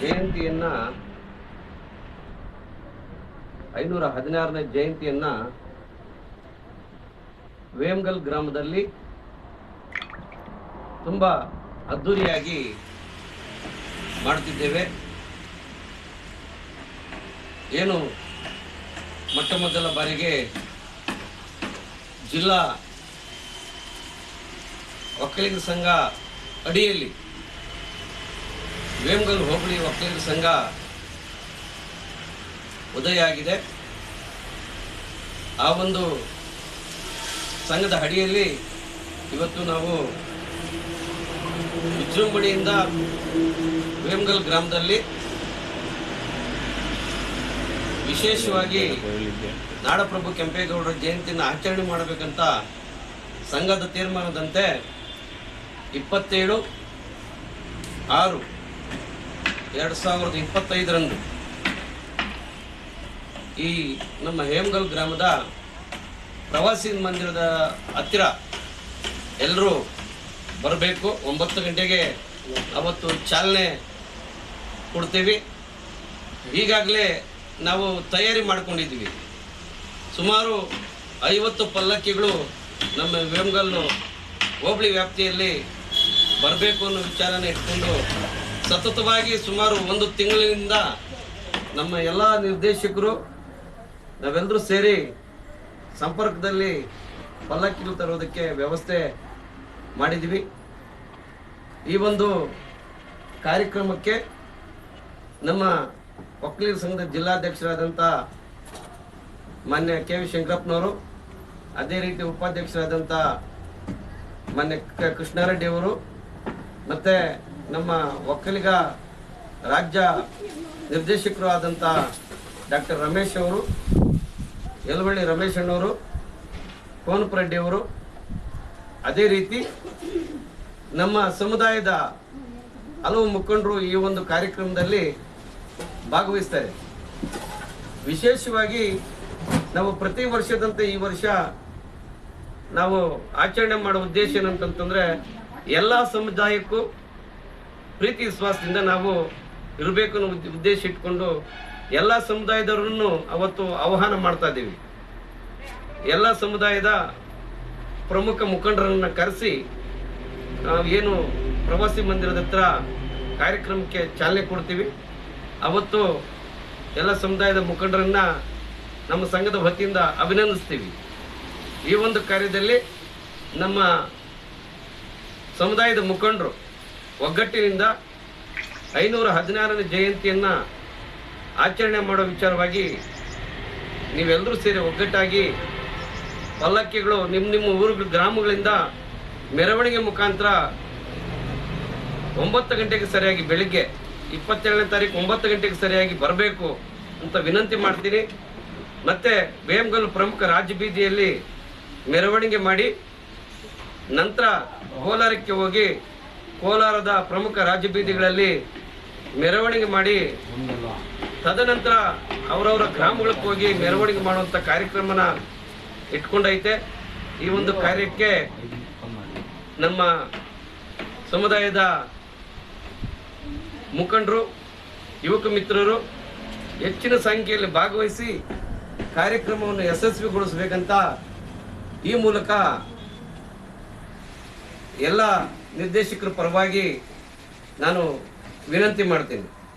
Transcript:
ಜಯಂತಿಯನ್ನ ಐನೂರ ಹದಿನಾರನೇ ಜಯಂತಿಯನ್ನ ವೇಮ್ಗಲ್ ಗ್ರಾಮದಲ್ಲಿ ತುಂಬ ಅದ್ದೂರಿಯಾಗಿ ಮಾಡ್ತಿದ್ದೇವೆ. ಏನು ಮೊಟ್ಟ ಮೊದಲ ಬಾರಿಗೆ ಜಿಲ್ಲಾ ಒಕ್ಕಲಿಗರ ಸಂಘ ಅಡಿಯಲ್ಲಿ ವೇಮಗಲ್ ಹೋಬಳಿ ವಕೀಲರ ಸಂಘ ಉದಯ ಆಗಿದೆ ಆ ಒಂದು ಸಂಘದ ಅಡಿಯಲ್ಲಿ ಇವತ್ತು ನಾವು ವಿಜೃಂಭಣೆಯಿಂದ ವೇಮಗಲ್ ಗ್ರಾಮದಲ್ಲಿ ವಿಶೇಷವಾಗಿ ನಾಡಪ್ರಭು ಕೆಂಪೇಗೌಡರ ಜಯಂತಿಯನ್ನು ಆಚರಣೆ ಮಾಡಬೇಕಂತ ಸಂಘದ ತೀರ್ಮಾನದಂತೆ ಇಪ್ಪತ್ತೇಳು, ಆರು ಎರಡು ಸಾವಿರದ ಇಪ್ಪತ್ತೈದರಂದು ಈ ನಮ್ಮ ಹೇಮಗಲ್ ಗ್ರಾಮದ ಪ್ರವಾಸಿ ಮಂದಿರದ ಹತ್ತಿರ ಎಲ್ಲರೂ ಬರಬೇಕು. ಒಂಬತ್ತು ಗಂಟೆಗೆ ಅವತ್ತು ಚಾಲನೆ ಕೊಡ್ತೀವಿ. ಈಗಾಗಲೇ ನಾವು ತಯಾರಿ ಮಾಡ್ಕೊಂಡಿದ್ದೀವಿ. ಸುಮಾರು ಐವತ್ತು ಪಲ್ಲಕ್ಕಿಗಳು ನಮ್ಮ ವೇಮಗಲ್ಲು ಹೋಬಳಿ ವ್ಯಾಪ್ತಿಯಲ್ಲಿ ಬರಬೇಕು ಅನ್ನೋ ವಿಚಾರನ ಇಟ್ಕೊಂಡು ಸತತವಾಗಿ ಸುಮಾರು ಒಂದು ತಿಂಗಳಿನಿಂದ ನಮ್ಮ ಎಲ್ಲ ನಿರ್ದೇಶಕರು ನಾವೆಲ್ಲರೂ ಸೇರಿ ಸಂಪರ್ಕದಲ್ಲಿ ಪಲ್ಲಕ್ಕಿಲು ತರೋದಕ್ಕೆ ವ್ಯವಸ್ಥೆ ಮಾಡಿದ್ವಿ ಈ ಒಂದು ಕಾರ್ಯಕ್ರಮಕ್ಕೆ ನಮ್ಮ ಒಕ್ಕಲಿಗರ ಸಂಘದ ಜಿಲ್ಲಾಧ್ಯಕ್ಷರಾದಂಥ ಮಾನ್ಯ ಕೆ ವಿ ಶಂಕರಪ್ಪನವರು, ಅದೇ ರೀತಿ ಉಪಾಧ್ಯಕ್ಷರಾದಂಥ ಮಾನ್ಯ ಕೃಷ್ಣಾರೆಡ್ಡಿಯವರು ಮತ್ತು ನಮ್ಮ ಒಕ್ಕಲಿಗ ರಾಜ್ಯ ನಿರ್ದೇಶಕರು ಆದಂಥ ಡಾಕ್ಟರ್ ರಮೇಶ್ ಅವರು, ಯಲವಳ್ಳಿ ರಮೇಶ್ ಅಣ್ಣವರು ಅವರು, ಅದೇ ರೀತಿ ನಮ್ಮ ಸಮುದಾಯದ ಹಲವು ಮುಖಂಡರು ಈ ಒಂದು ಕಾರ್ಯಕ್ರಮದಲ್ಲಿ ಭಾಗವಹಿಸ್ತಾರೆ. ವಿಶೇಷವಾಗಿ ನಾವು ಪ್ರತಿ ವರ್ಷದಂತೆ ಈ ವರ್ಷ ನಾವು ಆಚರಣೆ ಮಾಡೋ ಉದ್ದೇಶ ಏನಂತಂತಂದ್ರೆ, ಎಲ್ಲ ಸಮುದಾಯಕ್ಕೂ ಪ್ರೀತಿ ವಿಶ್ವಾಸದಿಂದ ನಾವು ಇರಬೇಕು ಅನ್ನೋ ಉದ್ದ- ಉದ್ದೇಶ ಇಟ್ಕೊಂಡು ಎಲ್ಲ ಸಮುದಾಯದವರನ್ನು ಅವತ್ತು ಆಹ್ವಾನ ಮಾಡ್ತಾ ಇದ್ದೀವಿ. ಎಲ್ಲ ಸಮುದಾಯದ ಪ್ರಮುಖ ಮುಖಂಡರನ್ನು ಕರೆಸಿ ನಾವು ಏನು ಪ್ರವಾಸಿ ಮಂದಿರದ ಹತ್ರ ಕಾರ್ಯಕ್ರಮಕ್ಕೆ ಚಾಲನೆ ಕೊಡ್ತೀವಿ. ಅವತ್ತು ಎಲ್ಲ ಸಮುದಾಯದ ಮುಖಂಡರನ್ನ ನಮ್ಮ ಸಂಘದ ವತಿಯಿಂದ ಅಭಿನಂದಿಸ್ತೀವಿ. ಈ ಒಂದು ಕಾರ್ಯದಲ್ಲಿ ನಮ್ಮ ಸಮುದಾಯದ ಮುಖಂಡರು ಒಗ್ಗಟ್ಟಿನಿಂದ ಐನೂರ ಹದಿನಾರನೇ ಜಯಂತಿಯನ್ನ ಆಚರಣೆ ಮಾಡೋ ವಿಚಾರವಾಗಿ ನೀವೆಲ್ಲರೂ ಸೇರಿ ಒಗ್ಗಟ್ಟಾಗಿ ಪಲ್ಲಕ್ಕಿಗಳು ನಿಮ್ಮ ನಿಮ್ಮ ಊರುಗಳ ಗ್ರಾಮಗಳಿಂದ ಮೆರವಣಿಗೆ ಮುಖಾಂತರ ಒಂಬತ್ತು ಗಂಟೆಗೆ ಸರಿಯಾಗಿ ಬೆಳಿಗ್ಗೆ ಇಪ್ಪತ್ತೇಳನೇ ತಾರೀಕು ಒಂಬತ್ತು ಗಂಟೆಗೆ ಸರಿಯಾಗಿ ಬರಬೇಕು ಅಂತ ವಿನಂತಿ ಮಾಡ್ತೀನಿ. ಮತ್ತೆ ಬೇಮ್ಗಲ್ ಪ್ರಮುಖ ರಾಜ್ಯ ಬೀದಿಯಲ್ಲಿ ಮೆರವಣಿಗೆ ಮಾಡಿ ನಂತರ ಕೋಲಾರಕ್ಕೆ ಹೋಗಿ ಕೋಲಾರದ ಪ್ರಮುಖ ರಾಜ್ಯ ಬೀದಿಗಳಲ್ಲಿ ಮೆರವಣಿಗೆ ಮಾಡಿ ತದನಂತರ ಅವರವರ ಗ್ರಾಮಗಳಿಗೆ ಹೋಗಿ ಮೆರವಣಿಗೆ ಮಾಡುವಂಥ ಕಾರ್ಯಕ್ರಮನ ಇಟ್ಕೊಂಡೈತೆ. ಈ ಒಂದು ಕಾರ್ಯಕ್ಕೆ ನಮ್ಮ ಸಮುದಾಯದ ಮುಖಂಡರು, ಯುವಕ ಮಿತ್ರರು ಹೆಚ್ಚಿನ ಸಂಖ್ಯೆಯಲ್ಲಿ ಭಾಗವಹಿಸಿ ಕಾರ್ಯಕ್ರಮವನ್ನು ಯಶಸ್ವಿಗೊಳಿಸಬೇಕಂತ ಈ ಮೂಲಕ ಎಲ್ಲ ನಿರ್ದೇಶಕರ ಪರವಾಗಿ ನಾನು ವಿನಂತಿ ಮಾಡ್ತೀನಿ.